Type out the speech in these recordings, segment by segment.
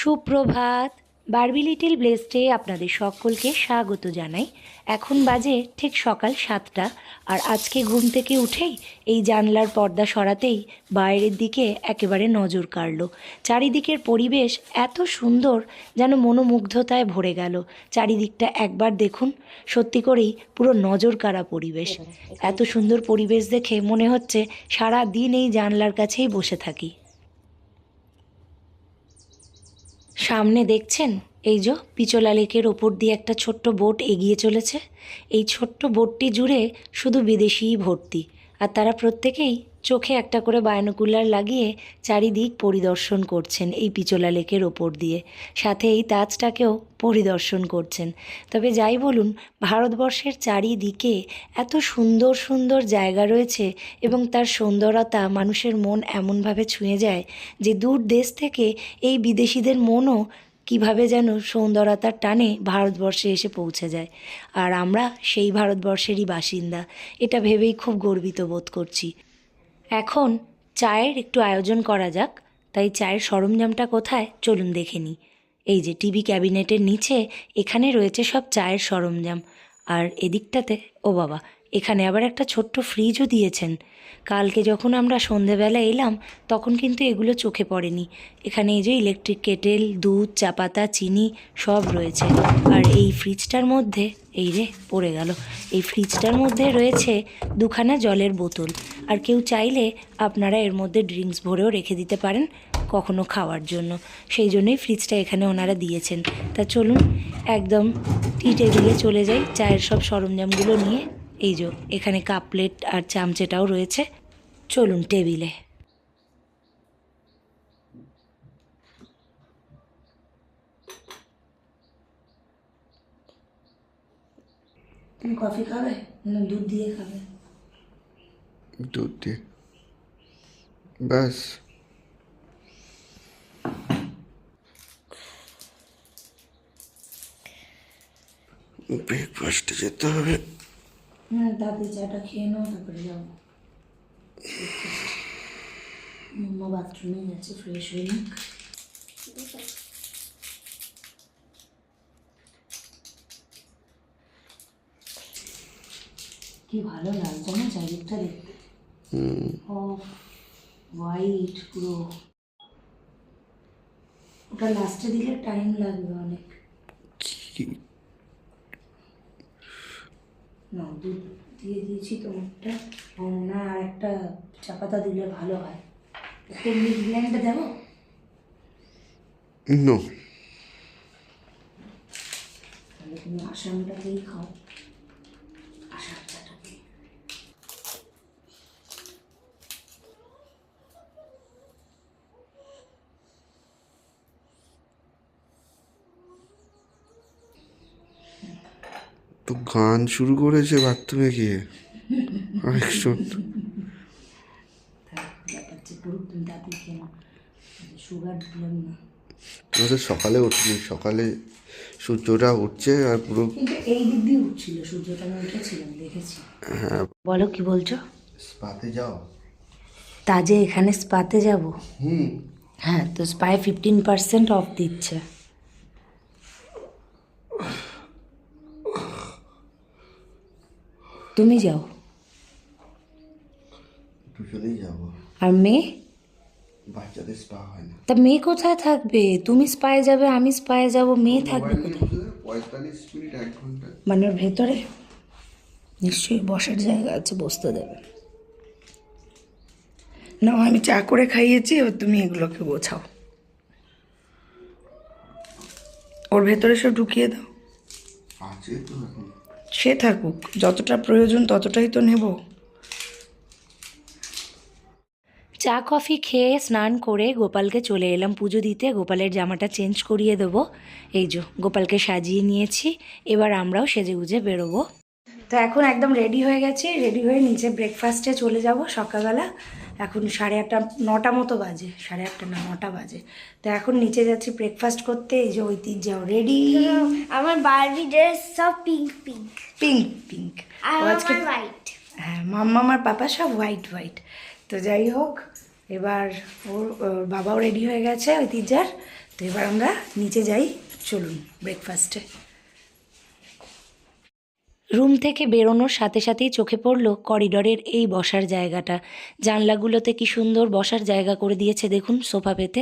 সুপ্রভাত। Barbie little ব্লেস্টে আপনাদের সকলকে স্বাগত জানাই। এখন বাজে ঠিক সকাল সাতটা। আর আজকে ঘুম থেকে উঠেই এই জানলার পর্দা সরাতেই বাইরের দিকে একেবারে নজর কাড়ল। চারিদিকের পরিবেশ এত সুন্দর যেন মনোমুগ্ধতায় ভরে গেল। চারিদিকটা একবার দেখুন, সত্যি করেই পুরো নজর কাড়া পরিবেশ। এত সুন্দর পরিবেশ দেখে মনে হচ্ছে সারা দিন এই জানলার কাছেই বসে থাকি। সামনে দেখছেন? এই যে পিচলা লেকের ওপর দিয়ে একটা ছোট্ট বোট এগিয়ে চলেছে। এই ছোট্ট বোটটি জুড়ে শুধু বিদেশিই ভর্তি। আর তারা প্রত্যেকেই চোখে একটা করে বায়নোকুলার লাগিয়ে চারিদিক পরিদর্শন করছেন এই পিচলা লেকের ওপর দিয়ে। সাথে এই তাজটাকেও পরিদর্শন করছেন। তবে যাই বলুন, ভারতবর্ষের চারিদিকে এত সুন্দর সুন্দর জায়গা রয়েছে এবং তার সুন্দরতা মানুষের মন এমনভাবে ছুঁয়ে যায় যে দূর দেশ থেকে এই বিদেশিদের মনও কীভাবে যেন সৌন্দর্যতার টানে ভারতবর্ষে এসে পৌঁছে যায়। আর আমরা সেই ভারতবর্ষেরই বাসিন্দা। এটা ভেবেই খুব গর্বিত বোধ করছি। এখন চায়ের একটু আয়োজন করা যাক। তাই চায়ের সরঞ্জামটা কোথায়? চলুন দেখে নিই। এই যে টিভি ক্যাবিনেটের নিচে এখানে রয়েছে সব চায়ের সরঞ্জাম। আর এদিকটাতে ও বাবা, এখানে আবার একটা ছোট্ট ফ্রিজও দিয়েছেন। কালকে যখন আমরা সন্ধেবেলা এলাম, তখন কিন্তু এগুলো চোখে পড়েনি। এখানে এই যে ইলেকট্রিক কেটেল দুধ, চা পাতা, চিনি সব রয়েছে। আর এই ফ্রিজটার মধ্যে, এই রে পড়ে গেল, এই ফ্রিজটার মধ্যে রয়েছে দুখানা জলের বোতল। আর কেউ চাইলে আপনারা এর মধ্যে ড্রিঙ্কস ভরেও রেখে দিতে পারেন কখনো খাওয়ার জন্য। সেই জন্যই ফ্রিজটা এখানে ওনারা দিয়েছেন। তা চলুন, একদম টি টেবিলে চলে যাই। চায়ের সব সরঞ্জামগুলো নিয়ে এই যে এখানে কাপ প্লেট আর চামচেটাও রয়েছে চলুন টেবিলে। তুমি কফি খাবে না দুধ দিয়ে খাবে? দুধ দিয়ে। ব্যাস। ব্রেকফাস্টে যেতে হবে। হ্যাঁ তাড়াতাড়ি চাটা খেয়ে নাও তারপরে যাও মোমো বাথরুমে গেছে ফ্রেশ হয়ে নিক। কি ভালো লাগছে না চারিদিকটা দেখতে? ও হোয়াইট পুরো। ওটা লাস্টে দিলে টাইম লাগবে অনেক। না দুধ দিয়ে দিয়েছি তোমারটা। এবং না আর একটা চা পাতা দিলে ভালো হয়। একটু মিল্ক দেবো? নো। তাহলে তুমি আসামটাকেই খাও। তো গান শুরু করেছে বাথরুমে গিয়ে। আরেকজন আমাদের সকালে উঠিনি সকালে সূর্যটা উঠছে আর পুরো এই দিক দিয়ে উঠছিল সূর্যটা আমি উঠেছিলাম দেখেছি। হ্যাঁ। বলো কি বলছো? স্পাতে যাও। তাজে এখানে স্পাতে যাব? হুম। হ্যাঁ তো স্পায় ফিফটিন পার্সেন্ট অফ দিচ্ছে। তুমি যাও। দুজনেই যাব। আর মেয়ে? বাচ্চাদের স্পা হয় না। তা মেয়ে কোথায় থাকবে? তুমি স্পায়ে যাবে আমি স্পায়ে যাব মেয়ে থাকবে কোথায়? পঁয়তাল্লিশ মিনিট এক ঘণ্টা। মানে ওর ভেতরে? নিশ্চয়ই বসার জায়গা আছে বসতে দেবে। না আমি চা করে খাইয়েছি এবার তুমি এগুলোকে গোছাও। ওর ভেতরে সব ঢুকিয়ে দাও। আছে তো এখন। সে থাকুক, যতটা প্রয়োজন ততটাই তো নেব। চা, কফি খেয়ে স্নান করে গোপালকে চলে এলাম পুজো দিতে। গোপালের জামাটা চেঞ্জ করিয়ে দেবো। এই যে, গোপালকে সাজিয়ে নিয়েছি। এবার আমরাও সেজে গুজে বেরোবো। তো এখন একদম রেডি হয়ে গেছি। রেডি হয়ে নিচে ব্রেকফাস্টে চলে যাব সকালবেলা। এখন সাড়ে আটটা নটা মতো বাজে সাড়ে আটটা না নটা বাজে। তো এখন নিচে যাচ্ছি ব্রেকফাস্ট করতে এই যে ঐতিহ্যাও রেডি আমার বারবি ড্রেস সব পিঙ্ক পিঙ্ক পিঙ্ক পিঙ্ক আজকে হোয়াইট হ্যাঁ মাম্মা আমার পাপা সব হোয়াইট হোয়াইট তো যাই হোক এবার ওর ওর বাবাও রেডি হয়ে গেছে ঐতিহ্যার তো এবার আমরা নিচে যাই চলুন ব্রেকফাস্টে রুম থেকে বেরোনোর সাথে সাথেই চোখে পড়ল করিডরের এই বসার জায়গাটা। জানলাগুলোতে কি সুন্দর বসার জায়গা করে দিয়েছে দেখুন সোফা পেতে।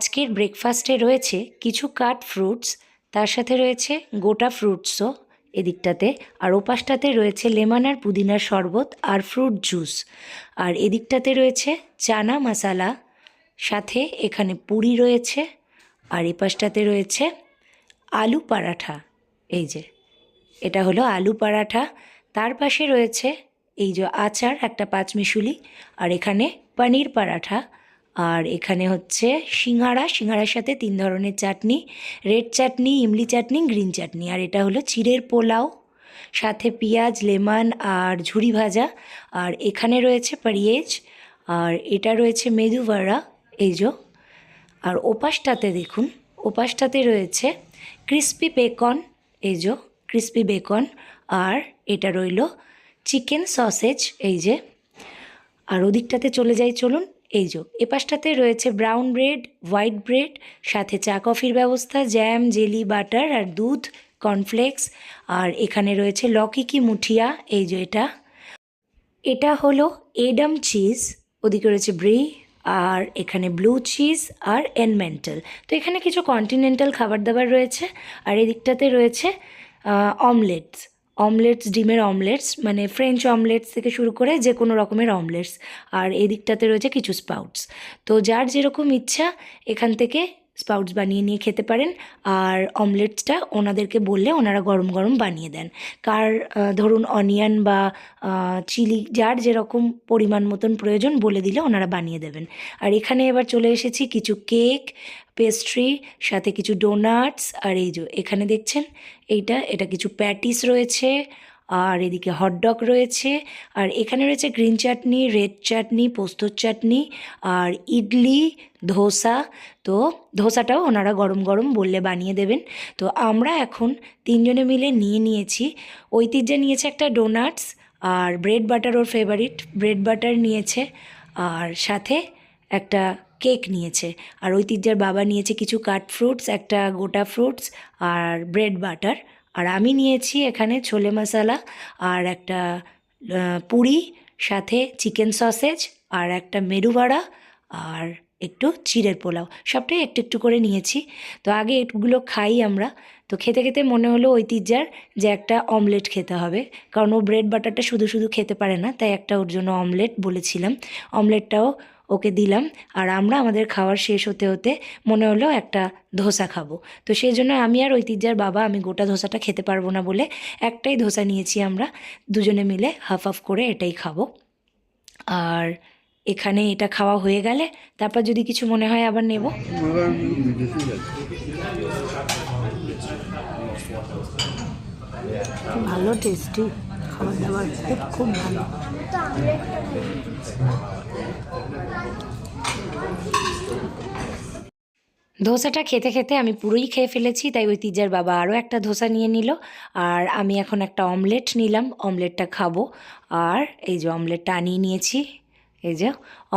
আজকের ব্রেকফাস্টে রয়েছে কিছু কাট ফ্রুটস তার সাথে রয়েছে গোটা ফ্রুটসও এদিকটাতে। আর ওপাশটাতে রয়েছে লেমন আর পুদিনার শরবত আর ফ্রুট জুস আর এদিকটাতে রয়েছে চানা মশালা সাথে এখানে পুরি রয়েছে, আর এপাশটাতে রয়েছে আলু পরাঠা। এই যে, এটা হলো আলু পরাঠা। তার পাশে রয়েছে এই যে আচার, একটা পাঁচমিশুলি, আর এখানে পনির পরাঠা। আর এখানে হচ্ছে সিঙ্গাড়া, সিঙ্গাড়ার সাথে তিন ধরনের চাটনি, রেড চাটনি, ইমলি চাটনি, গ্রিন চাটনি। আর এটা হলো চিড়ের পোলাও, সাথে পেঁয়াজ, লেমন আর ঝুরি ভাজা। আর এখানে রয়েছে পারিয়েজ, আর এটা রয়েছে মেদুভাড়া এই যে। আর ওপাশটাতে দেখুন, ওপাশটাতে রয়েছে ক্রিস্পি বেকন, এই ক্রিস্পি বেকন। আর এটা রইল চিকেন সসেজ, এই যে। আর ওদিকটাতে চলে যাই, চলুন। এই যে এপাশটাতে রয়েছে ব্রাউন ব্রেড হোয়াইট ব্রেড সাথে চা কফির ব্যবস্থা জ্যাম জেলি বাটার আর দুধ কর্নফ্লেক্স আর এখানে রয়েছে লকি কি মুঠিয়া, এই যে এটা। এটা হলো এডাম চিজ ওদিকে রয়েছে ব্রি আর এখানে ব্লু চিজ আর এনমেন্টাল তো এখানে কিছু কন্টিনেন্টাল খাবার দাবার রয়েছে আর এদিকটাতে রয়েছে অমলেটস অমলেটস ডিমের অমলেটস মানে ফ্রেঞ্চ অমলেটস থেকে শুরু করে যে কোনো রকমের অমলেটস আর এদিকটাতে রয়েছে কিছু স্পাউটস তো যার যেরকম ইচ্ছা এখান থেকে স্পাউটস বানিয়ে নিয়ে খেতে পারেন। আর অমলেটসটা ওনাদেরকে বললে ওনারা গরম গরম বানিয়ে দেন। কার ধরুন অনিয়ন বা চিলি, যার যেরকম পরিমাণ মতন প্রয়োজন বলে দিলে ওনারা বানিয়ে দেবেন। আর এখানে এবার চলে এসেছি কিছু কেক, পেস্ট্রি, সাথে কিছু ডোনাটস। আর এই যে, এখানে দেখছেন, এইটা, এটা কিছু প্যাটিস রয়েছে। আর এদিকে হটডগ রয়েছে, আর এখানে রয়েছে গ্রিন চাটনি রেড চাটনি পোস্তর চাটনি আর ইডলি, ধোসা। তো ধোসাটাও ওনারা গরম গরম বললে বানিয়ে দেবেন। তো আমরা এখন তিনজনে মিলে নিয়ে নিয়েছি। ঐতিহ্যে নিয়েছে একটা ডোনাটস আর ব্রেড বাটার ওর ফেভারিট ব্রেড বাটার নিয়েছে, আর সাথে একটা কেক নিয়েছে। আর ঐতিহ্যের বাবা নিয়েছে কিছু কাট ফ্রুটস একটা গোটা ফ্রুটস আর ব্রেড বাটার আর আমি নিয়েছি এখানে ছোলে মশালা আর একটা পুরি, সাথে চিকেন সসেজ আর একটা মেরু বড়া আর একটু চিড়ের পোলাও। সবটাই একটু একটু করে নিয়েছি। তো আগে এগুলো খাই আমরা। তো খেতে খেতে মনে হলো ঐতিহ্যার যে একটা অমলেট খেতে হবে। কারণ ও ব্রেড বাটারটা শুধু শুধু খেতে পারে না, তাই একটা ওর জন্য অমলেট বলেছিলাম। অমলেটটাও ওকে দিলাম। আর আমরা আমাদের খাওয়ার শেষ হতে হতে মনে হলো একটা ধোসা খাব। তো সেই জন্য আমি আর ঐতিহ্যার বাবা আমি গোটা ধোসাটা খেতে পারব না বলে একটাই ধোসা নিয়েছি আমরা। দুজনে মিলে হাফ হাফ করে এটাই খাব। আর এখানে এটা খাওয়া হয়ে গেলে তারপর যদি কিছু মনে হয় আবার নেব। ভালো টেস্টি খুব ভালো ধোসাটা খেতে খেতে আমি পুরোই খেয়ে ফেলেছি, তাই ওই তিজার বাবা আরও একটা ধোসা নিয়ে নিল। আর আমি এখন একটা অমলেট নিলাম, অমলেটটা খাব। আর এই যে অমলেটটা আনিয়ে নিয়েছি। এই যে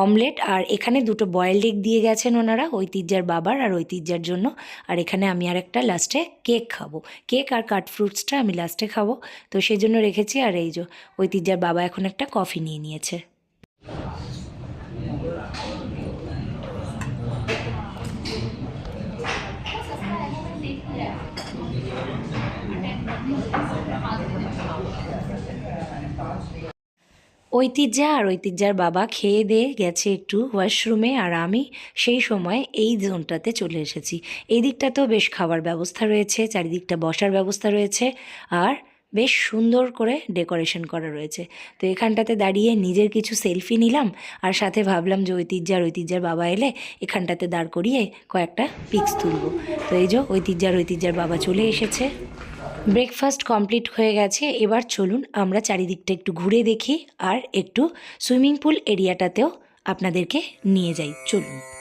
অমলেট, আর এখানে দুটো বয়েলড এগ দিয়ে গেছেন ওনারা, ঐতিহ্যার বাবার আর ঐতিহ্যার জন্য। আর এখানে আমি আর একটা লাস্টে কেক খাব। কেক আর কাট ফ্রুটসটা আমি লাস্টে খাব। তো সেই জন্য রেখেছি, আর এই যে ঐতিহ্যার বাবা এখন একটা কফি নিয়ে নিয়েছে। ঐতিহ্যা আর ঐতিহ্যার বাবা খেয়ে দিয়ে গেছে একটু ওয়াশরুমে আর আমি সেই সময় এই জোনটাতে চলে এসেছি। এই দিকটাতেও বেশ খাবার ব্যবস্থা রয়েছে, চারিদিকটা বসার ব্যবস্থা রয়েছে আর বেশ সুন্দর করে ডেকোরেশন করা রয়েছে। তো এখানটাতে দাঁড়িয়ে নিজের কিছু সেলফি নিলাম আর সাথে ভাবলাম যে ঐতিহ্যার ঐতিহ্যার বাবা এলে এখানটাতে দাঁড় করিয়ে কয়েকটা পিক্স তুলব। তো এই যে ঐতিহ্যার ঐতিহ্যার বাবা চলে এসেছে। ব্রেকফাস্ট কমপ্লিট হয়ে গেছে, এবার চলুন আমরা চারিদিকটা একটু ঘুরে দেখি আর একটু সুইমিং পুল এরিয়াটাতেও আপনাদেরকে নিয়ে যাই, চলুন।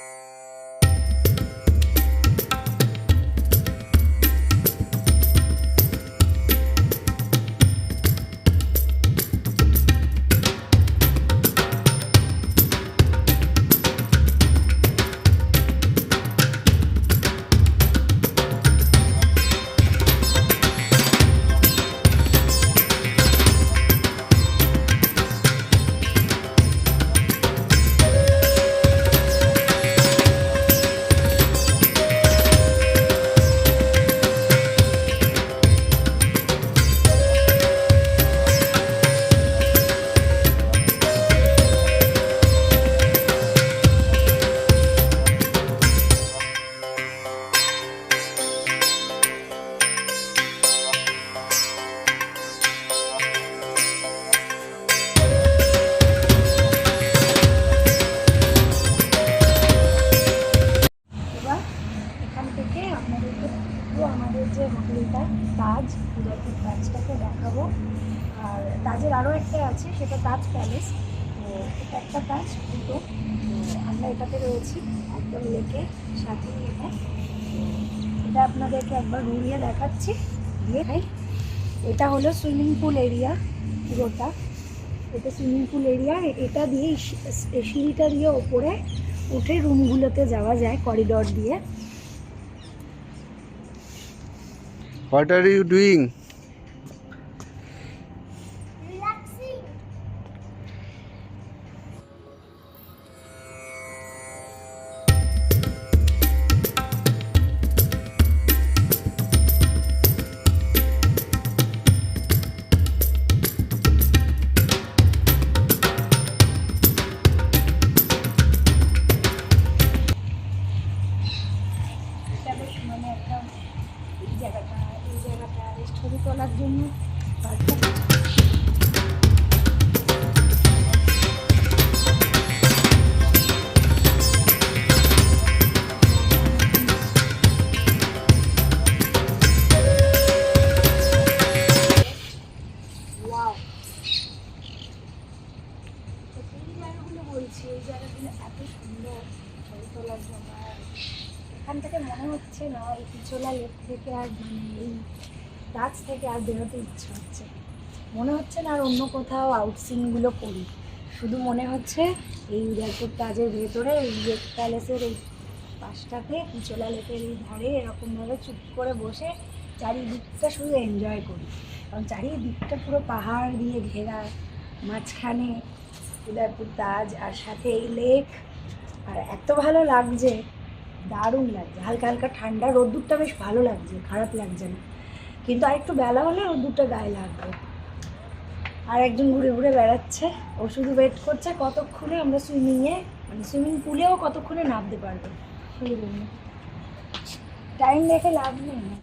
একবার ঘুরিয়ে দেখাচ্ছি। দিয়ে এটা হলো সুইমিং পুল এরিয়া গোটা এটা সুইমিং পুল এরিয়া এটা দিয়ে সিঁড়িটা দিয়ে ওপরে উঠে রুমগুলোতে যাওয়া যায় করিডর দিয়ে। হোয়াট আর ইউ ডুইং ছবি তোলার জন্য। থেকে আর বেরোতে ইচ্ছে হচ্ছে মনে হচ্ছে না আর অন্য কোথাও আউটসিনগুলো করি। শুধু মনে হচ্ছে এই উদয়পুর তাজের ভেতরে, এই লেক প্যালেসের এই পাশটাতে পিছোলা লেকের এই ধারে এরকমভাবে চুপ করে বসে চারিদিকটা শুধু এনজয় করি। কারণ চারিদিকটা পুরো পাহাড় দিয়ে ঘেরা, মাঝখানে উদয়পুর তাজ আর সাথে এই লেক আর এত ভালো লাগছে, দারুণ লাগছে। হালকা হালকা ঠান্ডা, রোদ্দুরটা বেশ ভালো লাগছে, খারাপ লাগছে না। কিন্তু আর একটু বেলা হলে ওর দুটো গায়ে লাগবে। আর একজন ঘুরে ঘুরে বেড়াচ্ছে। ও শুধু ওয়েট করছে কতক্ষণে আমরা সুইমিংয়ে মানে সুইমিং পুলেও কতক্ষণে নামতে পারব। টাইম দেখে লাভ নেই।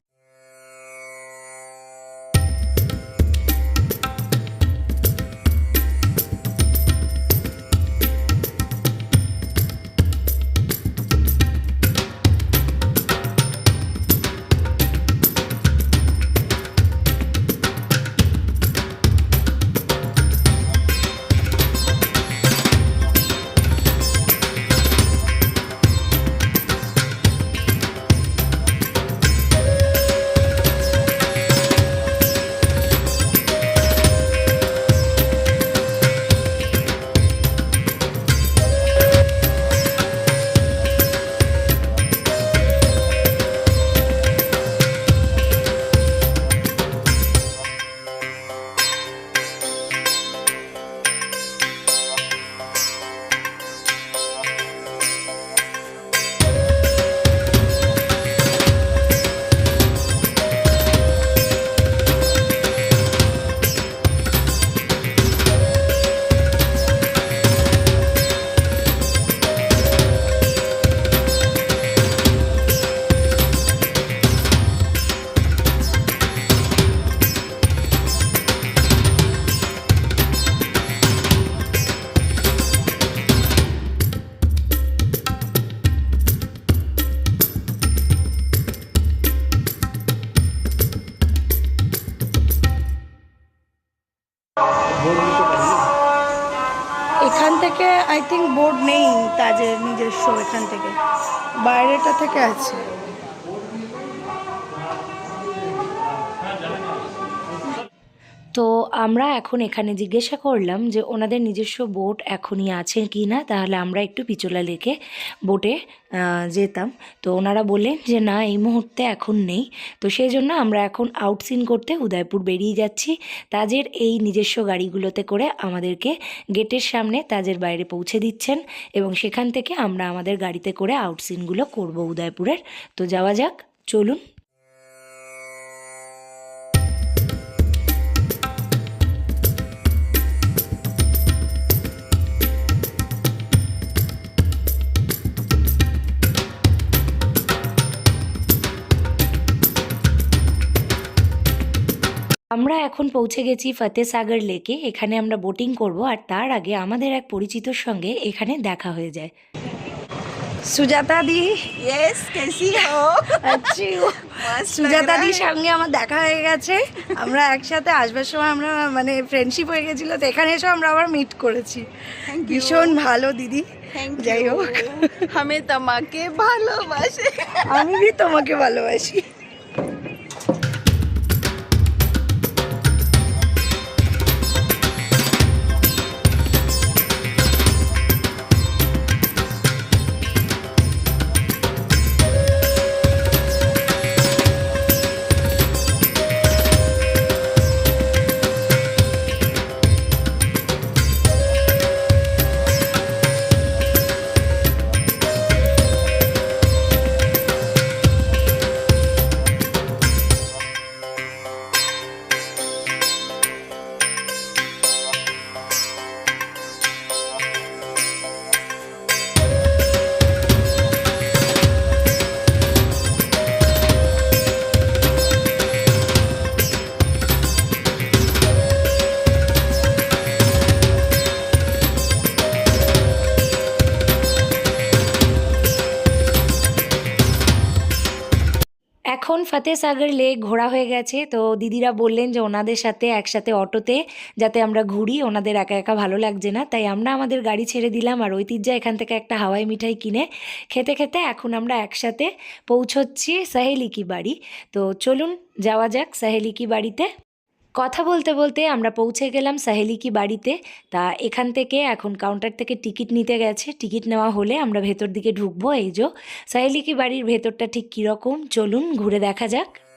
নিজস্ব এখান থেকে। বাইরেটা থেকে আছে। তো আমরা এখন এখানে জিজ্ঞাসা করলাম যে ওনাদের নিজস্ব বোট এখনই আছে কি না? তাহলে আমরা একটু পিচোলা লেকে বোটে যেতাম। তো ওনারা বললেন যে, না, এই মুহূর্তে এখন নেই। তো সেই জন্য আমরা এখন আউটসিন করতে উদয়পুর বেরিয়ে যাচ্ছি। তাজের এই নিজস্ব গাড়িগুলোতে করে আমাদেরকে গেটের সামনে তাজের বাইরে পৌঁছে দিচ্ছেন এবং সেখান থেকে আমরা আমাদের গাড়িতে করে আউটসিনগুলো করব উদয়পুরের। তো যাওয়া যাক, চলুন। আমরা এখন পৌঁছে গেছি ফতেসাগর লেকে এখানে আমরা বোটিং করব আর তার আগে আমাদের এক পরিচিতর সঙ্গে এখানে দেখা হয়ে যায়। সুজাতা দি ইয়েস কেসি হো? আচ্ছি। সুজাতা দির সঙ্গে আমার দেখা হয়ে গেছে। আমরা একসাথে আসবার সময় আমরা মানে ফ্রেন্ডশিপ হয়ে গেছিল তো এখানে এসে আমরা আবার মিট করেছি। ভীষণ ভালো দিদি। যাই হোক। আমি তোমাকে ভালোবাসি। আমি তোমাকে ভালোবাসি। ফতেসাগর লেক ঘোরা হয়ে গেছে। তো দিদিরা বললেন যে ওনাদের সাথে একসাথে অটোতে যাতে আমরা ঘুরি, ওনাদের একা একা ভালো লাগছে না। তাই আমরা আমাদের গাড়ি ছেড়ে দিলাম আর ঐতিহ্য এখান থেকে একটা হাওয়াই মিঠাই কিনে খেতে খেতে এখন আমরা একসাথে পৌঁছচ্ছি সাহেলিকি বাড়ি। তো চলুন, যাওয়া যাক সাহেলিকি বাড়িতে। কথা বলতে বলতে আমরা পৌঁছে গেলাম সাহেলি কি বাড়িতে। তা এখান থেকে এখন কাউন্টার থেকে টিকিট নিতে গেছে। টিকিট নেওয়া হলে আমরা ভেতর দিকে ঢুকবো, এই যে। সাহেলি কি বাড়ির ভেতরটা ঠিক কীরকম? চলুন, ঘুরে দেখা যাক।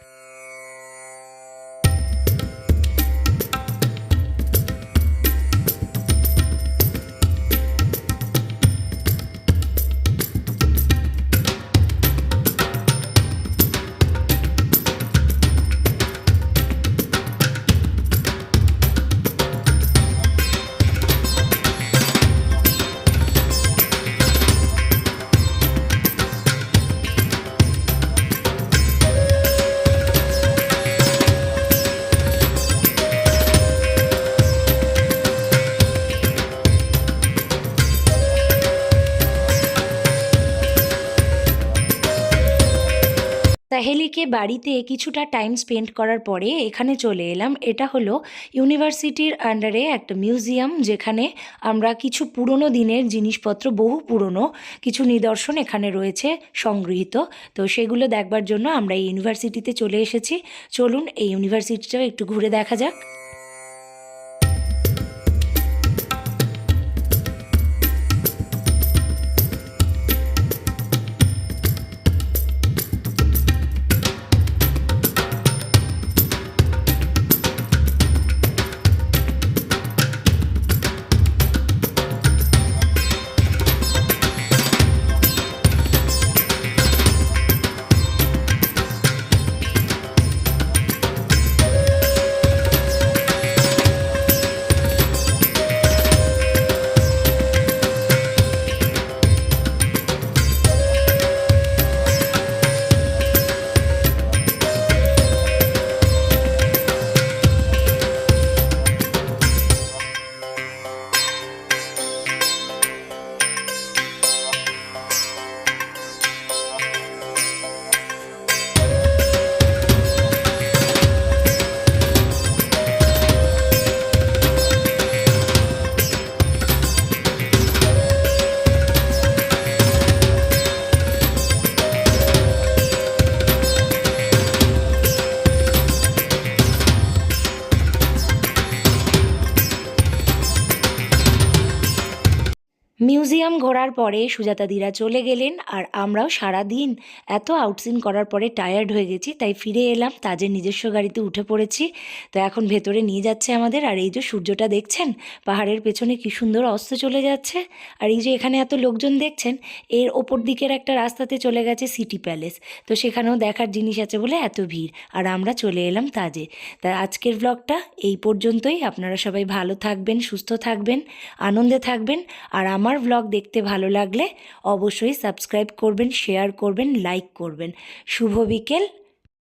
সাহেলিকে বাড়িতে কিছুটা টাইম স্পেন্ড করার পরে এখানে চলে এলাম। এটা হলো ইউনিভার্সিটির আন্ডারে একটা মিউজিয়াম যেখানে আমরা কিছু পুরনো দিনের জিনিসপত্র, বহু পুরনো কিছু নিদর্শন এখানে রয়েছে সংগৃহীত। তো সেগুলো দেখবার জন্য আমরা এই ইউনিভার্সিটিতে চলে এসেছি। চলুন এই ইউনিভার্সিটিটাও একটু ঘুরে দেখা যাক। মিউজিয়াম ঘোরার পরে সুজাতাদিরা চলে গেলেন আর আমরাও সারা দিন এত আউটসিন করার পরে টায়ার্ড হয়ে গেছি, তাই ফিরে এলাম তাজের নিজস্ব গাড়িতে উঠে পড়েছি। তো এখন ভেতরে নিয়ে যাচ্ছে আমাদের আর এই যে সূর্যটা দেখছেন, পাহাড়ের পেছনে কি সুন্দর অস্ত চলে যাচ্ছে। আর এই যে এখানে এত লোকজন দেখছেন, এর ওপর দিকের একটা রাস্তাতে চলে গেছে সিটি প্যালেস তো সেখানেও দেখার জিনিস আছে বলে এত ভিড়। আর আমরা চলে এলাম তাজে। তা আজকের ব্লগটা এই পর্যন্তই। আপনারা সবাই ভালো থাকবেন, সুস্থ থাকবেন, আনন্দে থাকবেন। আর আমার ব্লগ দেখতে ভালো লাগলে অবশ্যই সাবস্ক্রাইব করবেন শেয়ার করবেন লাইক করবেন। শুভ বিকেল